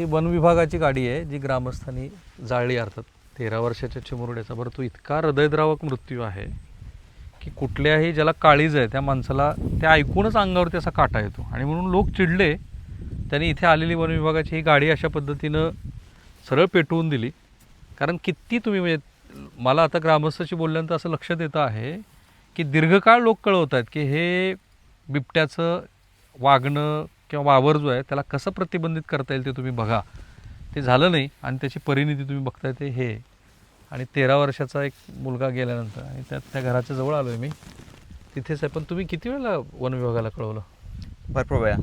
ही one विभागाची गाडी आहे जी ग्रामस्थांनी जाळली अर्थात. तेरा वर्षाच्या चिमुरड्याचा. बरं तो इतका हृदयद्रावक मृत्यू आहे की कुठल्याही ज्याला काळीज आहे त्या माणसाला त्या ऐकूनच अंगावरती असा काटा येतो. आणि म्हणून लोक चिडले. त्यांनी इथे आलेली वन विभागाची ही गाडी अशा पद्धतीनं सरळ पेटवून दिली. कारण किती तुम्ही म्हणजे मला आता ग्रामस्थाशी बोलल्यानंतर असं लक्षात येतं आहे की दीर्घकाळ लोक कळवत आहेत की हे बिबट्याचं वागणं किंवा वावर जो आहे त्याला कसं प्रतिबंधित करता येईल ते तुम्ही बघा. ते झालं नाही आणि त्याची परिणिती तुम्ही बघताय ते हे. आणि तेरा वर्षाचा एक मुलगा गेल्यानंतर आणि त्या त्या घराच्या जवळ आलो आहे मी. तिथेच आहे पण तुम्ही किती वेळेला वन विभागाला कळवलं? भरपूर वेळा.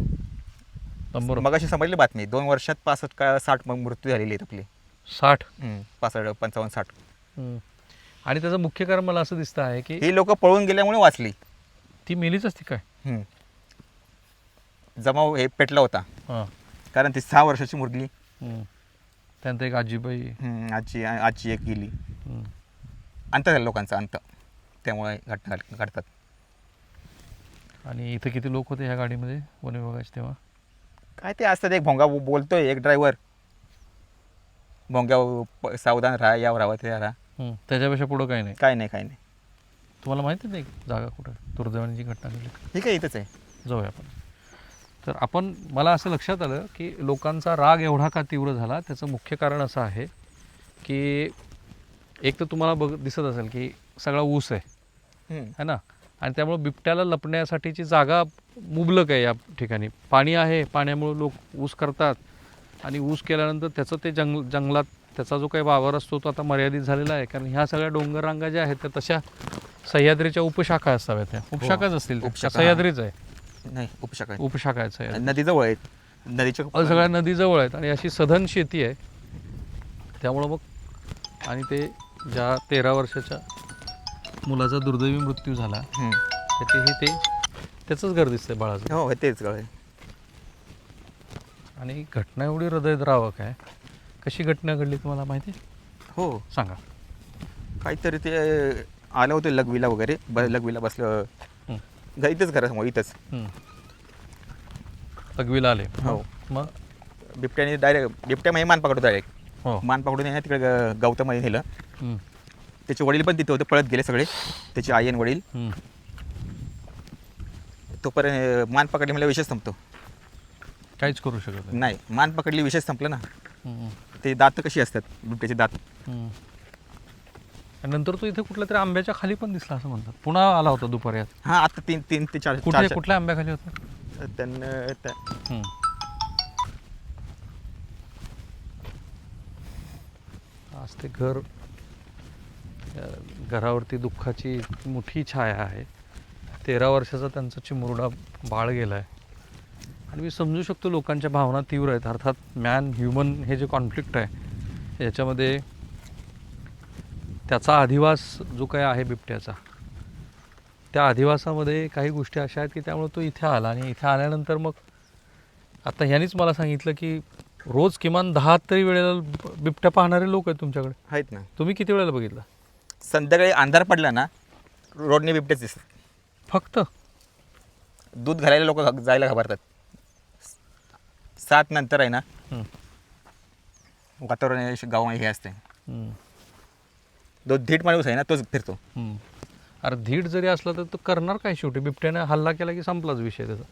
नंबर मग अशी समजली बातमी दोन वर्षात पासष्ट का साठ मग मृत्यू झालेली आहेत आपली. साठ? पासष्ट पंचावन्न साठ. आणि त्याचं मुख्य कारण मला असं दिसतं आहे की ही लोक पळून गेल्यामुळे वाचली. ती मेलीच असती काय. जमाव हे पेटला होता. हां. कारण ती सहा वर्षाची मुरली. हम्म. त्यानंतर एक आजीबाई. हम्म, आजी आजी एक गेली. हम्म. अंत झाला लोकांचा अंत. त्यामुळे घटना घड- घडतात. आणि इथे किती लोक होते ह्या गाडीमध्ये? वन विभागाचे तेव्हा? काय ते असतात एक भोंगा बो- बोलतोय एक ड्रायव्हर भोंग्या प- सावधान राहा यावर राहा ते राहा. हम्म. त्याच्यापेक्षा पुढं काही नाही. काय नाही काय नाही. तुम्हाला माहिती नाही जागा कुठं? दुर्दैवाने जी घटना घडली. हे काय इथंच आहे? जाऊया आपण. तर आपण मला असं लक्षात आलं की लोकांचा राग एवढा का तीव्र झाला त्याचं मुख्य कारण असं आहे की एक तर तुम्हाला बघ दिसत असेल की सगळा ऊस आहे. है ना? आणि त्यामुळे बिबट्याला लपण्यासाठीची जागा मुबलक आहे या ठिकाणी. पाणी आहे पाण्यामुळे लोक ऊस करतात. आणि ऊस केल्यानंतर त्याचं ते जंग जंगलात त्याचा जो काही वावर असतो तो आता मर्यादित झालेला आहे. कारण ह्या सगळ्या डोंगर रांगा ज्या आहेत त्या तशा सह्याद्रीच्या उपशाखा असाव्यात. त्या उपशाखाच असतील सह्याद्रीच आहे. नाही उपशाखा आहे. उपशाखा आहेत सह्याद्री नदी जवळ आहेत नदीच्या सगळ्या नदीजवळ आहेत आणि अशी सधन शेती आहे त्यामुळं मग आणि ते ज्या तेरा वर्षाच्या मुलाचा दुर्दैवी मृत्यू झाला हम्म. त्याचेही ते त्याचंच घर दिसतंय बाळाचं हो तेच गळ आहे. आणि घटना एवढी हृदयद्रावक आहे कशी घटना घडली तुम्हाला माहिती आहे? हो सांगा काहीतरी ते आलं होतं लघवीला वगैरे ब लघवीला बसलं. घ- इथंच घरासमोर इथंच. हं. लघवीला आले. हो. मग? बिबट्याने डायरेक्ट बिबट्या म्हणजे मान पकडतो डायरेक्ट हो. मान पकडून आहे ना तिकडे ग- गवतामध्ये नेलं. हं. त्याचे वडील पण तिथे होते पळत गेले सगळे. त्याचे आई आणि वडील. तोपर्यंत मान पकडली म्हणजे विषय संपतो. काहीच करू शकत नाही. नाही. मान पकडली विषय संपलं ना. ते दात कशी असतात? बिबट्याचे दात. आणि नंतर तो इथे कुठल्या तरी आंब्याच्या खाली पण दिसला असं म्हणतात. पुन्हा आला होता दुपारी. आज हां आता तीन तीन ते चार कुठल्या चार- कुठल्या आंब्याखाली होता त्यांना त्या-. आज ते घर घरावरती दुःखाची मोठी छाया आहे. तेरा वर्षाचा त्यांचा चिमुरडा बाळ गेला आहे आणि मी समजू शकतो लोकांच्या भावना तीव्र आहेत. अर्थात मॅन ह्युमन हे जे कॉन्फ्लिक्ट आहे याच्यामध्ये त्याचा अधिवास जो काय आहे बिबट्याचा त्या अधिवासामध्ये काही गोष्टी अशा आहेत की त्यामुळे तो इथे आला आणि इथे आल्यानंतर मग आता ह्यानीच मला सांगितलं की रोज किमान दहा तरी वेळेला बिबट्या पाहणारे लोक आहेत तुमच्याकडे. आहेत ना. तुम्ही किती वेळेला बघितलं? संध्याकाळी अंधार पडला ना रोडने बिबटेच दिसतात. फक्त? दूध घालायला लोक जायला घाबरतात. सात नंतर आहे ना. वातावरण गाव हे असते. जो धीट माणूस आहे ना तोच फिरतो. अरे धीट जरी असला तर तो करणार काय शेवटी? बिबट्याने हल्ला केला की संपलाच विषय त्याचा.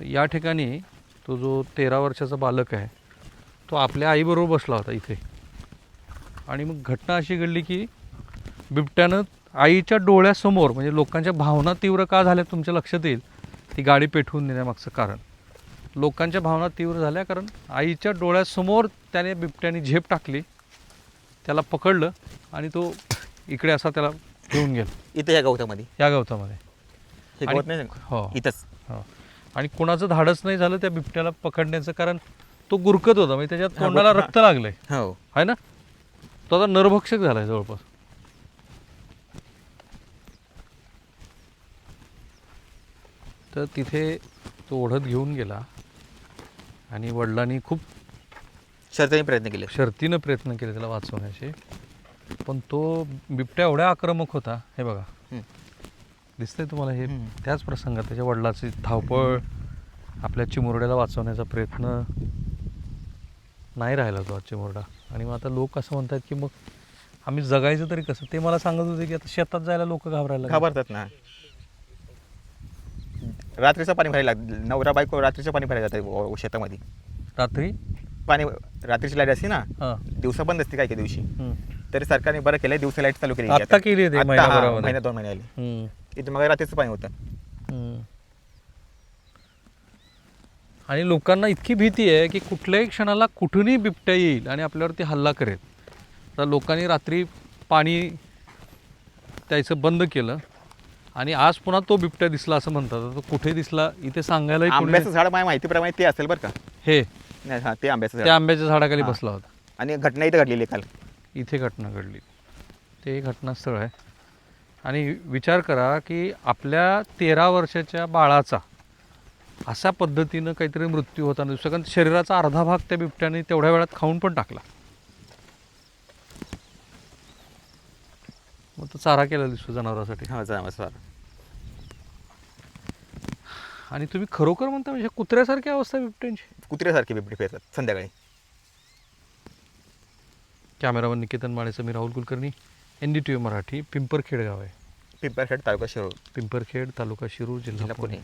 तर या ठिकाणी तो जो तेरा वर्षाचा बालक आहे तो आपल्या आईबरोबर बसला होता इथे. आणि मग घटना अशी घडली की बिबट्यानं आईच्या डोळ्यासमोर म्हणजे लोकांच्या भावना तीव्र का झाल्या तुमच्या लक्षात येईल? ती गाडी पेटवून देण्यामागचं कारण. लोकांच्या भावना तीव्र झाल्या कारण आईच्या डोळ्यासमोर त्याने बिबट्याने झेप टाकली. त्याला पकडलं आणि तो इकडे असा त्याला घेऊन गेला. इथे या गवतामध्ये? या गवतामध्ये. हे आणि- गवत नाही हो. इथंच. हो. आणि कोणाचं धाडस नाही झालं त्या बिबट्याला पकडण्याचं कारण तो गुरकत होता. म्हणजे त्याच्या हा, तोंडाला. रक्त लागलंय. हो. आहे ना? तो आता नरभक्षक झालाय जवळपास. तर तिथे तो ओढत घेऊन गेला आणि वडिलांनी खूप शर्तीने प्रयत्न केले. शर्तीनं प्रयत्न केले त्याला वाचवण्याचे. पण तो बिबट्या एवढ्या आक्रमक होता हे बघा. दिसतंय तुम्हाला हे. त्याच प्रसंगात त्याच्या वडिलाची धावपळ आपल्या चिमुरड्याला वाचवण्याचा प्रयत्न. नाही राहिला तो आज चिमुरडा. आणि मग आता लोक असं म्हणतात की मग आम्ही जगायचं तरी कसं? ते मला सांगत होते की आता शेतात जायला लोक घाबरायला लागले. घाबरतात ना. रात्रीचं पाणी भरायला लाग नवरा बायको रात्रीचं पाणी भरायला जातात शेतामध्ये. रात्री? पाणी रात्रीची लाइट असते ना हां. दिवसा बंद असते काय काय दिवशी. हम्म. तरी सरकारने बरं केलं दिवसा लाइट चालू केली आत्ता केली आहे ते आत्ता, महिनाभरामध्ये. महिना दोन महिने आले. हम्म. इथे मग रात्रीचं पाणी होतं. हम्म. आणि लोकांना इतकी भीती आहे की कुठल्याही क्षणाला कुठूनही बिबट्या येईल आणि आपल्यावरती हल्ला करेल. तर लोकांनी रात्री पाणी द्यायचं बंद केलं आणि आज पुन्हा तो बिबट्या दिसला असं म्हणतात. आता तो कुठे दिसला इथे सांगायला आंब्याचं झाड माझ्या माहितीप्रमाणे ते असेल बरं का. हे. नाही हा ते आंब्याचं त्या झाड आंब्याच्या झाडाखाली हा. बसला होता. आणि घटना इथं घडलेली आहे काल. इथे घटना घडली. ते घटनास्थळ आहे. आणि विचार करा की आपल्या तेरा वर्षाच्या बाळाचा अशा पद्धतीनं काहीतरी मृत्यू होताना दिसतो कारण शरीराचा अर्धा भाग त्या बिबट्याने तेवढ्या वेळात खाऊन पण टाकला. मग तो चारा केला दिसतो जनावरांसाठी. हा जा सर आणि तुम्ही खरोखर म्हणता म्हणजे कुत्र्यासारखी अवस्था बिबट्यांची? कुत्र्यासारखे बिबटे फिरतात संध्याकाळी. कॅमेरामन निकेतन माळेचं मी Rahul Kulkarni N D T V Marathi Pimparkhed गाव आहे. पिंपरखेड तालुका शिरोळ पिंपरखेड तालुका शिरूर जिल्हा पुणे.